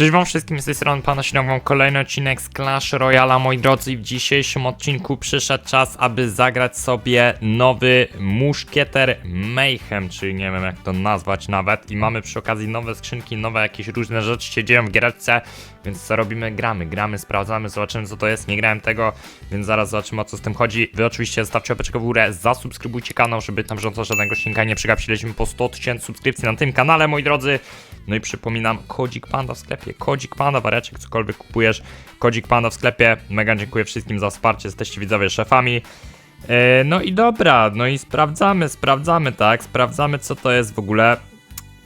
Cześć wam wszystkim, z tej strony Pana Śniową, kolejny odcinek z Clash Royala, moi drodzy, w dzisiejszym odcinku przyszedł czas, aby zagrać sobie nowy muszkieter Mayhem, czyli nie wiem jak to nazwać nawet, i mamy przy okazji nowe skrzynki, nowe jakieś różne rzeczy się dzieją w giereczce, więc co robimy? Gramy, gramy, sprawdzamy, zobaczymy co to jest, nie grałem tego, więc zaraz zobaczymy o co z tym chodzi. Wy oczywiście zostawcie łapeczkę w górę, zasubskrybujcie kanał, żeby tam bieżąco żadnego odcinka nie przegapiliśmy po 100 tysięcy subskrypcji na tym kanale, moi drodzy. No i przypominam, kodzik panda w sklepie, kodzik panda, wariacie, cokolwiek kupujesz, kodzik panda w sklepie. Mega dziękuję wszystkim za wsparcie, jesteście widzowie szefami. E, no i dobra, no i sprawdzamy, sprawdzamy, tak, sprawdzamy co to jest w ogóle.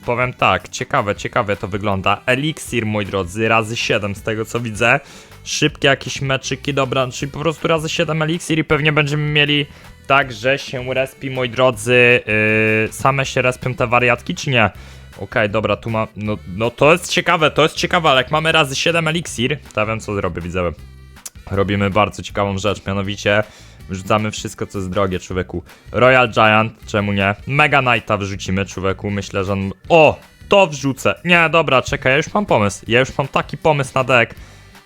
Powiem tak, ciekawe, ciekawe to wygląda. Elixir, moi drodzy, razy 7 z tego co widzę. Szybkie jakieś meczyki, dobra, czyli po prostu razy 7 elixir i pewnie będziemy mieli tak, że się respi, moi drodzy, yy, same się respią te wariatki, czy nie? Okej, dobra, tu ma. No, no to jest ciekawe, to jest ciekawe, ale jak mamy razy 7 eliksir, to ja wiem co zrobię, widzowie. Robimy bardzo ciekawą rzecz, mianowicie wrzucamy wszystko co jest drogie, człowieku. Royal Giant, czemu nie? Mega Knighta wrzucimy, człowieku, myślę, że on... O! To wrzucę! Nie, dobra, czekaj, ja już mam pomysł. Ja już mam taki pomysł na deck.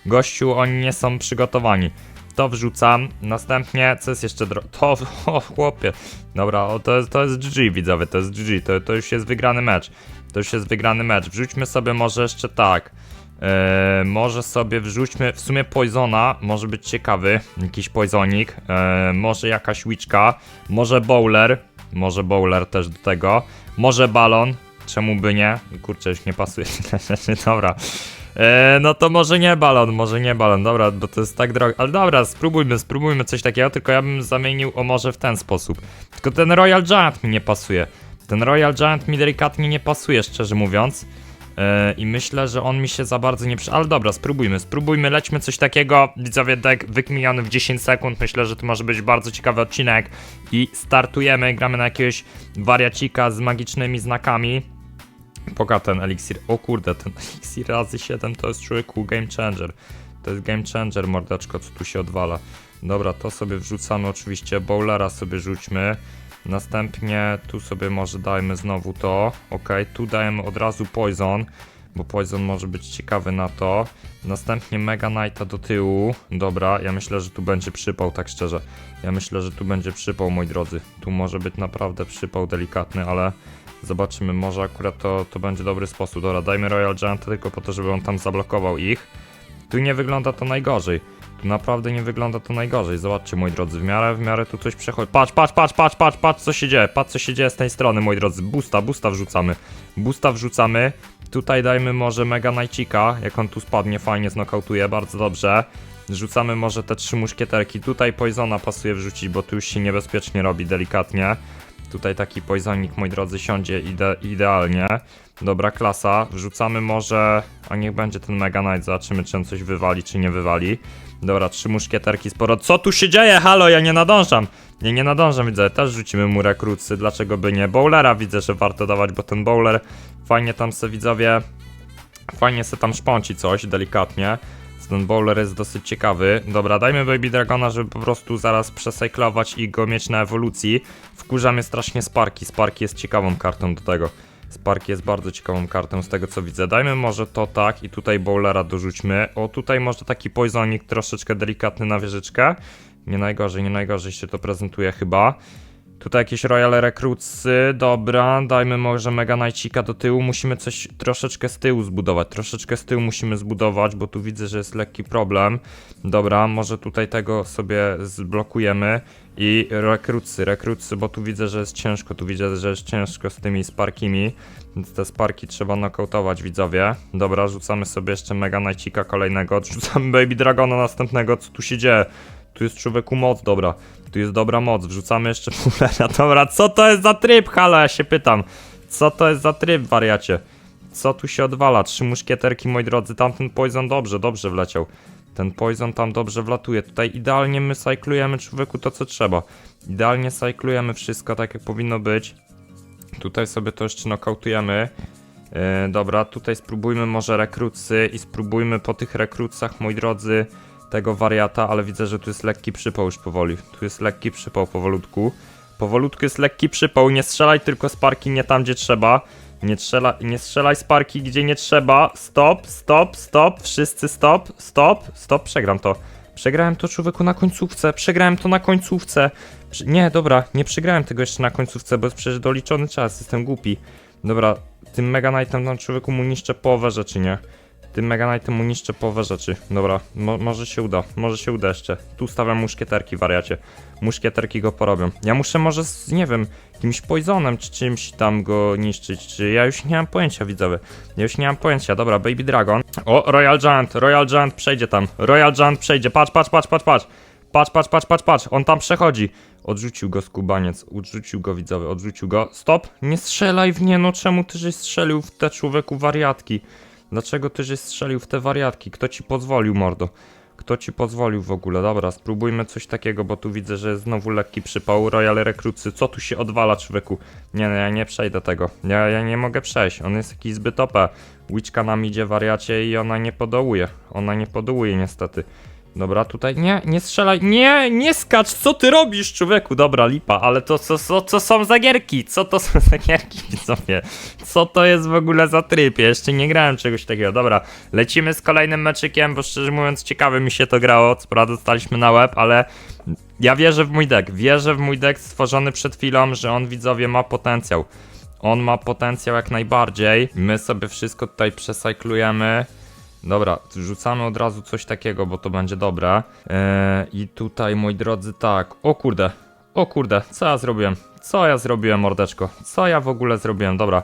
Gościu, oni nie są przygotowani. To wrzucam. Następnie, co jest jeszcze dro... To, o chłopie. Dobra, o, to, jest, to jest GG, widzowie, to jest GG. To, to już jest wygrany mecz. To już jest wygrany mecz. Wrzućmy sobie może jeszcze tak. Eee, może sobie wrzućmy w sumie Poisona, może być ciekawy, jakiś Poisonik, eee, może jakaś Witchka, może Bowler, może Bowler też do tego, może Balon, czemu by nie, kurczę już nie pasuje, dobra, eee, no to może nie Balon, może nie Balon, dobra, bo to jest tak drogie, ale dobra, spróbujmy, spróbujmy coś takiego, tylko ja bym zamienił o może w ten sposób, tylko ten Royal Giant mi nie pasuje, ten Royal Giant mi delikatnie nie pasuje, szczerze mówiąc, Yy, I myślę, że on mi się za bardzo nie przy... Ale dobra, spróbujmy, spróbujmy, lećmy coś takiego. Widzowie, deck wykminiony w 10 sekund. Myślę, że to może być bardzo ciekawy odcinek. I startujemy, gramy na jakiegoś wariacika z magicznymi znakami. Poka ten eliksir. O kurde, ten eliksir razy 7 to jest człowieku game changer. To jest game changer, mordeczko, co tu się odwala. Dobra, to sobie wrzucamy oczywiście. Bowlera sobie rzućmy. Następnie tu sobie może dajmy znowu to. Ok, tu dajemy od razu Poison, bo Poison może być ciekawy na to. Następnie Mega Knighta do tyłu. Dobra, ja myślę, że tu będzie przypał, tak szczerze. Ja myślę, że tu będzie przypał, moi drodzy. Tu może być naprawdę przypał delikatny, ale zobaczymy. Może akurat to, to będzie dobry sposób. Dobra, dajmy Royal Giant tylko po to, żeby on tam zablokował ich. Tu nie wygląda to najgorzej. Naprawdę nie wygląda to najgorzej. Zobaczcie, moi drodzy, w miarę, w miarę tu coś przechodzi. Patrz, patrz, patrz, patrz, patrz, patrz, co się dzieje. Patrz, co się dzieje z tej strony, moi drodzy. Busta, busta wrzucamy. Busta wrzucamy. Tutaj dajmy może Mega Najcika, jak on tu spadnie, fajnie znokautuje, bardzo dobrze. Rzucamy może te trzy muszkieterki. Tutaj Poisona pasuje wrzucić, bo tu już się niebezpiecznie robi, delikatnie. Tutaj taki poisonik, moi drodzy, siądzie ide idealnie. Dobra klasa. Wrzucamy może... A niech będzie ten Mega Knight, zobaczymy czy on coś wywali, czy nie wywali. Dobra, trzy muszkieterki sporo. Co tu się dzieje? Halo, ja nie nadążam. Nie, nie nadążam, widzę. Też rzucimy mu rekrucy, dlaczego by nie? Bowlera widzę, że warto dawać, bo ten bowler fajnie tam se widzowie... Fajnie se tam szpąci coś, delikatnie. Ten bowler jest dosyć ciekawy. Dobra, dajmy Baby Dragona, żeby po prostu zaraz przesajklować i go mieć na ewolucji. Wkurza mnie strasznie Sparki. Sparki jest ciekawą kartą do tego. Sparki jest bardzo ciekawą kartą z tego co widzę. Dajmy może to tak i tutaj bowlera dorzućmy. O, tutaj może taki poisonik troszeczkę delikatny na wieżyczkę. Nie najgorzej, nie najgorzej się to prezentuje chyba. Tutaj jakieś Royal Recruitsy, dobra, dajmy może Mega Knightsika do tyłu, musimy coś troszeczkę z tyłu zbudować, troszeczkę z tyłu musimy zbudować, bo tu widzę, że jest lekki problem. Dobra, może tutaj tego sobie zblokujemy. I Recruitsy, Recruitsy, bo tu widzę, że jest ciężko, tu widzę, że jest ciężko z tymi Sparkimi, więc te Sparki trzeba nokautować, widzowie. Dobra, rzucamy sobie jeszcze Mega Knightsika kolejnego, rzucamy Baby Dragona następnego, co tu się dzieje? Tu jest człowieku moc, dobra. Tu jest dobra moc, wrzucamy jeszcze pulera. Dobra, co to jest za tryb? Halo, ja się pytam. Co to jest za tryb, wariacie? Co tu się odwala? Trzy muszkieterki, moi drodzy. Tamten poison dobrze, dobrze wleciał. Ten poison tam dobrze wlatuje. Tutaj idealnie my cyklujemy człowieku to, co trzeba. Idealnie cyklujemy wszystko tak, jak powinno być. Tutaj sobie to jeszcze nokautujemy. Yy, dobra, tutaj spróbujmy może rekrucy i spróbujmy po tych rekrucach, moi drodzy, tego wariata, ale widzę, że tu jest lekki przypał już powoli. Tu jest lekki przypał powolutku. Powolutku jest lekki przypał, nie strzelaj tylko z parki nie tam, gdzie trzeba. Nie, nie strzelaj z parki, gdzie nie trzeba. Stop, stop, stop. Wszyscy stop, stop, stop. Przegram to. Przegrałem to człowieku na końcówce. Przegrałem to na końcówce. Nie, dobra, nie przegrałem tego jeszcze na końcówce, bo jest przecież doliczony czas. Jestem głupi. Dobra, tym Mega Knightem tam człowieku mu niszczę połowę rzeczy, nie? Tym Mega Knightem mu niszczę połowę rzeczy. Dobra, mo może się uda, może się uda jeszcze. Tu stawiam muszkieterki, wariacie. Muszkieterki go porobią. Ja muszę może z, nie wiem, jakimś poisonem czy czymś tam go niszczyć, czy ja już nie mam pojęcia, widzowie. Ja już nie mam pojęcia. Dobra, Baby Dragon. O, Royal Giant, Royal Giant przejdzie tam. Royal Giant przejdzie. Patrz, patrz, patrz, patrz, patrz. Patrz, patrz, patrz, patrz, patrz. On tam przechodzi. Odrzucił go skubaniec, odrzucił go widzowie, odrzucił go. Stop! Nie strzelaj w nie, no czemu ty żeś strzelił w te człowieku wariatki? Dlaczego ty żeś strzelił w te wariatki? Kto ci pozwolił, mordo? Kto ci pozwolił w ogóle? Dobra, spróbujmy coś takiego, bo tu widzę, że jest znowu lekki przypał. Royal Rekrucy, co tu się odwala, człowieku? Nie, no ja nie przejdę tego. Ja, ja nie mogę przejść, on jest jakiś zbyt OP. Witchka nam idzie wariacie i ona nie podołuje. Ona nie podołuje niestety. Dobra, tutaj nie, nie strzelaj, nie, nie skacz, co ty robisz, człowieku? Dobra, lipa, ale to co, co, co są za gierki? Co to są za gierki, widzowie? Co to jest w ogóle za tryb? Ja jeszcze nie grałem czegoś takiego. Dobra, lecimy z kolejnym meczykiem, bo szczerze mówiąc ciekawe mi się to grało, co prawda dostaliśmy na łeb, ale ja wierzę w mój deck, wierzę w mój deck stworzony przed chwilą, że on, widzowie, ma potencjał. On ma potencjał jak najbardziej. My sobie wszystko tutaj przecyklujemy. Dobra, rzucamy od razu coś takiego, bo to będzie dobre. Eee, I tutaj, moi drodzy, tak. O kurde, o kurde, co ja zrobiłem? Co ja zrobiłem, mordeczko? Co ja w ogóle zrobiłem? Dobra.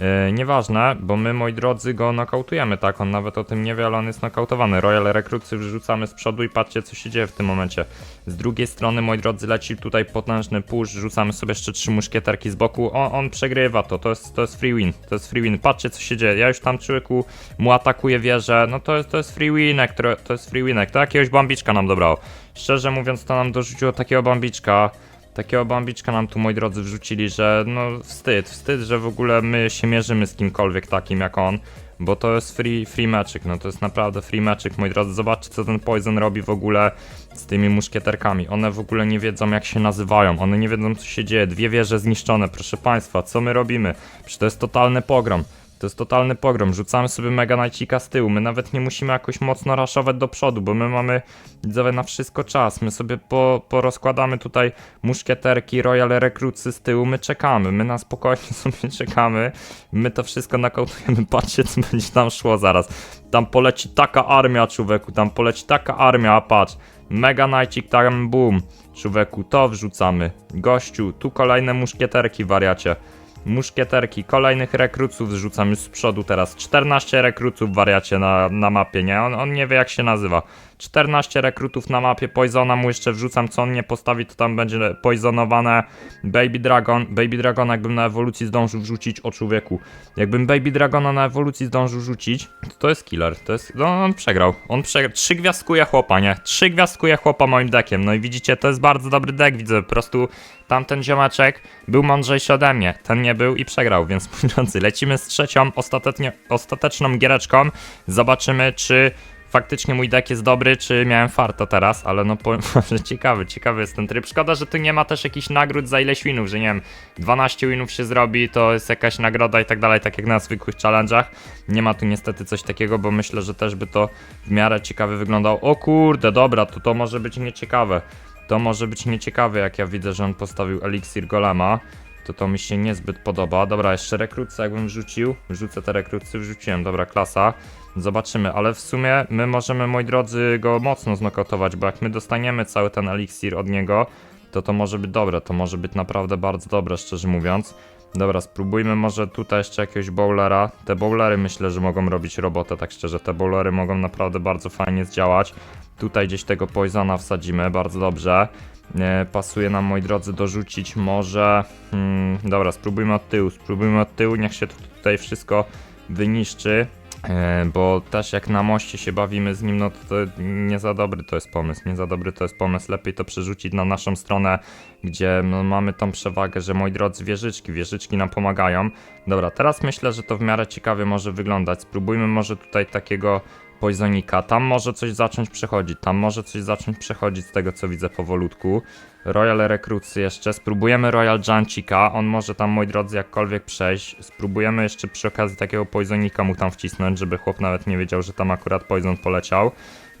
Eee, nieważne, bo my, moi drodzy, go nokautujemy, tak? On nawet o tym nie wie, ale on jest nokautowany. Royal Rekrucy wrzucamy z przodu i patrzcie, co się dzieje w tym momencie. Z drugiej strony, moi drodzy, leci tutaj potężny push, rzucamy sobie jeszcze trzy muszkieterki z boku. On, on przegrywa to, to jest, to jest free win, to jest free win. Patrzcie, co się dzieje. Ja już tam człowieku mu atakuję wieżę, no to jest, to jest free winek, które- to jest free winek. To jakiegoś bambiczka nam dobrało. Szczerze mówiąc, to nam dorzuciło takiego bambiczka. Takiego bambiczka nam tu, moi drodzy, wrzucili, że no wstyd, wstyd, że w ogóle my się mierzymy z kimkolwiek takim jak on. Bo to jest free, free meczyk, no to jest naprawdę free meczyk, moi drodzy. Zobaczcie, co ten Poison robi w ogóle z tymi muszkieterkami. One w ogóle nie wiedzą, jak się nazywają. One nie wiedzą, co się dzieje. Dwie wieże zniszczone, proszę państwa, co my robimy? Przecież to jest totalny pogrom. To jest totalny pogrom. Rzucamy sobie Mega Knightsika z tyłu. My nawet nie musimy jakoś mocno raszować do przodu, bo my mamy widzowie na wszystko czas. My sobie po, porozkładamy tutaj muszkieterki, Royal Rekrucy z tyłu. My czekamy. My na spokojnie sobie czekamy. My to wszystko nakautujemy. Patrzcie, co będzie tam szło zaraz. Tam poleci taka armia, człowieku. Tam poleci taka armia, a patrz. Mega Knightsik, tam boom. Człowieku, to wrzucamy. Gościu, tu kolejne muszkieterki, wariacie. Muszkieterki, kolejnych rekruców już z przodu teraz. 14 rekruców wariacie na, na mapie, nie? On, on nie wie jak się nazywa. 14 rekrutów na mapie, Poisona mu jeszcze wrzucam, co on nie postawi, to tam będzie poisonowane. Baby Dragon, Baby Dragon jakbym na ewolucji zdążył wrzucić o człowieku. Jakbym Baby Dragona na ewolucji zdążył rzucić, to to jest killer, to jest, no on przegrał. On przegrał, trzy gwiazdkuje chłopa, nie? Trzy gwiazdkuje chłopa moim deckiem, no i widzicie, to jest bardzo dobry deck, widzę, po prostu tamten ziomeczek był mądrzejszy ode mnie, ten nie był i przegrał, więc drodzy, lecimy z trzecią, ostateczną giereczką, zobaczymy czy faktycznie mój deck jest dobry, czy miałem farta teraz, ale no powiem że ciekawy, ciekawy jest ten tryb. Szkoda, że tu nie ma też jakichś nagród za ileś winów, że nie wiem, 12 winów się zrobi, to jest jakaś nagroda i tak dalej, tak jak na zwykłych challenge'ach. Nie ma tu niestety coś takiego, bo myślę, że też by to w miarę ciekawie wyglądało. O kurde, dobra, to to może być nieciekawe. To może być nieciekawe, jak ja widzę, że on postawił eliksir golema. To to mi się niezbyt podoba. Dobra, jeszcze rekrutce jakbym wrzucił. Wrzucę te rekrutcy, wrzuciłem, dobra, klasa. Zobaczymy, ale w sumie my możemy, moi drodzy, go mocno znokautować, bo jak my dostaniemy cały ten eliksir od niego, to to może być dobre, to może być naprawdę bardzo dobre, szczerze mówiąc. Dobra, spróbujmy może tutaj jeszcze jakiegoś bowlera. Te bowlery myślę, że mogą robić robotę, tak szczerze. Te bowlery mogą naprawdę bardzo fajnie zdziałać. Tutaj gdzieś tego poisona wsadzimy, bardzo dobrze. E, pasuje nam, moi drodzy, dorzucić może... Hmm, dobra, spróbujmy od tyłu, spróbujmy od tyłu, niech się tutaj wszystko wyniszczy. E, Bo też jak na moście się bawimy z nim, no to, nie za dobry to jest pomysł, nie za dobry to jest pomysł. Lepiej to przerzucić na naszą stronę, gdzie no, mamy tą przewagę, że moi drodzy wieżyczki, wieżyczki nam pomagają. Dobra, teraz myślę, że to w miarę ciekawie może wyglądać. Spróbujmy może tutaj takiego Poisonika. Tam może coś zacząć przechodzić, tam może coś zacząć przechodzić z tego co widzę powolutku. Royal Rekrucy jeszcze, spróbujemy Royal Jancika, on może tam, moi drodzy, jakkolwiek przejść. Spróbujemy jeszcze przy okazji takiego Poisonika mu tam wcisnąć, żeby chłop nawet nie wiedział, że tam akurat Poison poleciał.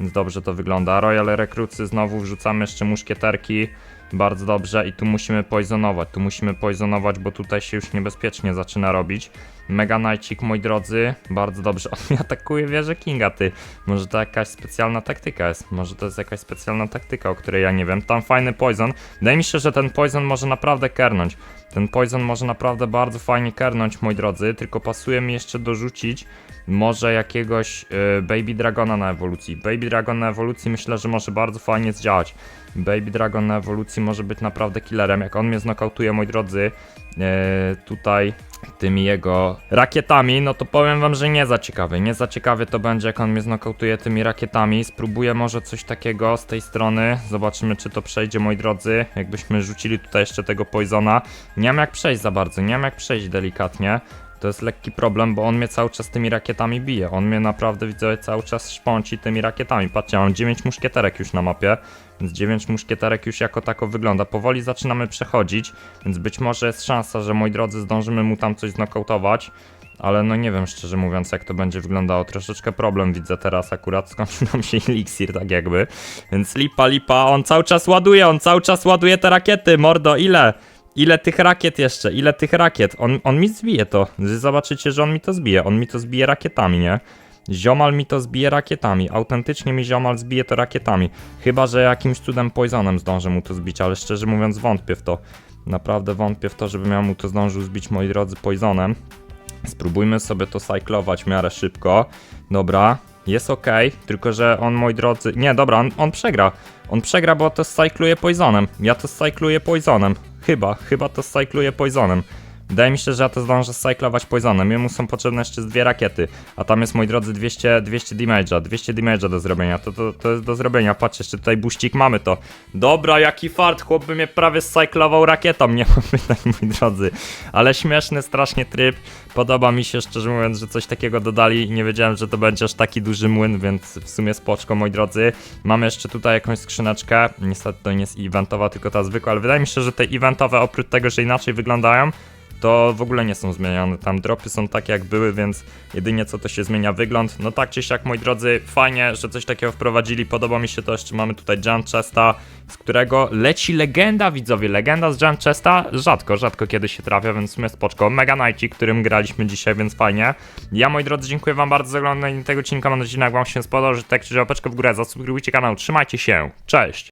Więc dobrze to wygląda. Royal Rekrucy znowu wrzucamy jeszcze muszkieterki. Bardzo dobrze i tu musimy poisonować, tu musimy poisonować, bo tutaj się już niebezpiecznie zaczyna robić. Mega Knightcik, moi drodzy, bardzo dobrze. On atakuje wieżę Kinga, ty. Może to jakaś specjalna taktyka jest, może to jest jakaś specjalna taktyka, o której ja nie wiem. Tam fajny poison. Wydaje mi się, że ten poison może naprawdę kernąć. Ten poison może naprawdę bardzo fajnie kernąć, moi drodzy, tylko pasuje mi jeszcze dorzucić może jakiegoś y, Baby Dragona na ewolucji. Baby Dragon na ewolucji myślę, że może bardzo fajnie zdziałać. Baby Dragon na ewolucji może być naprawdę killerem. Jak on mnie znokautuje, moi drodzy, e, tutaj tymi jego rakietami, no to powiem wam, że nie za ciekawy. Nie za ciekawy to będzie, jak on mnie znokautuje tymi rakietami. Spróbuję może coś takiego z tej strony. Zobaczymy, czy to przejdzie, moi drodzy. Jakbyśmy rzucili tutaj jeszcze tego Poisona. Nie mam jak przejść za bardzo, nie mam jak przejść delikatnie. To jest lekki problem, bo on mnie cały czas tymi rakietami bije. On mnie naprawdę, widzę, cały czas szpąci tymi rakietami. Patrzcie, mam 9 muszkieterek już na mapie, więc 9 muszkieterek już jako tako wygląda. Powoli zaczynamy przechodzić, więc być może jest szansa, że moi drodzy zdążymy mu tam coś znokautować. Ale no nie wiem szczerze mówiąc jak to będzie wyglądało. Troszeczkę problem widzę teraz akurat. Skończył nam się eliksir tak jakby. Więc lipa, lipa. On cały czas ładuje, on cały czas ładuje te rakiety. Mordo, ile? Ile tych rakiet jeszcze? Ile tych rakiet? On, on mi zbije to. Zobaczycie, że on mi to zbije. On mi to zbije rakietami, nie? Ziomal mi to zbije rakietami. Autentycznie mi ziomal zbije to rakietami. Chyba, że jakimś cudem poisonem zdążę mu to zbić, ale szczerze mówiąc wątpię w to. Naprawdę wątpię w to, żebym ja mu to zdążył zbić, moi drodzy, poisonem. Spróbujmy sobie to cyklować w miarę szybko. Dobra, jest ok, tylko że on, moi drodzy. Nie, dobra, on, on przegra. On przegra, bo to cykluje poisonem. Ja to cykluję poisonem. Chyba, chyba to cykluję poisonem. Wydaje mi się, że ja to zdążę cyklować poisonem. Jemu są potrzebne jeszcze dwie rakiety. A tam jest, moi drodzy, 200, 200 damage'a. 200 damage'a do zrobienia. To, to, to jest do zrobienia. Patrzcie, jeszcze tutaj buścik mamy to. Dobra, jaki fart. Chłop by mnie prawie cyklował rakietą. Nie mam pytań, moi drodzy. Ale śmieszny strasznie tryb. Podoba mi się, szczerze mówiąc, że coś takiego dodali. Nie wiedziałem, że to będzie aż taki duży młyn, więc w sumie spoczko, moi drodzy. Mamy jeszcze tutaj jakąś skrzyneczkę. Niestety to nie jest eventowa, tylko ta zwykła, ale wydaje mi się, że te eventowe, oprócz tego, że inaczej wyglądają, to w ogóle nie są zmieniane. Tam dropy są takie jak były, więc jedynie co to się zmienia wygląd. No tak czy siak, moi drodzy, fajnie, że coś takiego wprowadzili. Podoba mi się to jeszcze. Mamy tutaj Jump Chesta, z którego leci legenda, widzowie. Legenda z Jump Chesta rzadko, rzadko kiedy się trafia, więc w sumie spoczko. Mega Nighty, którym graliśmy dzisiaj, więc fajnie. Ja, moi drodzy, dziękuję wam bardzo za oglądanie tego odcinka. Mam nadzieję, że jak wam się spodobał, że tak czy łapeczkę w górę, zasubskrybujcie kanał. Trzymajcie się. Cześć!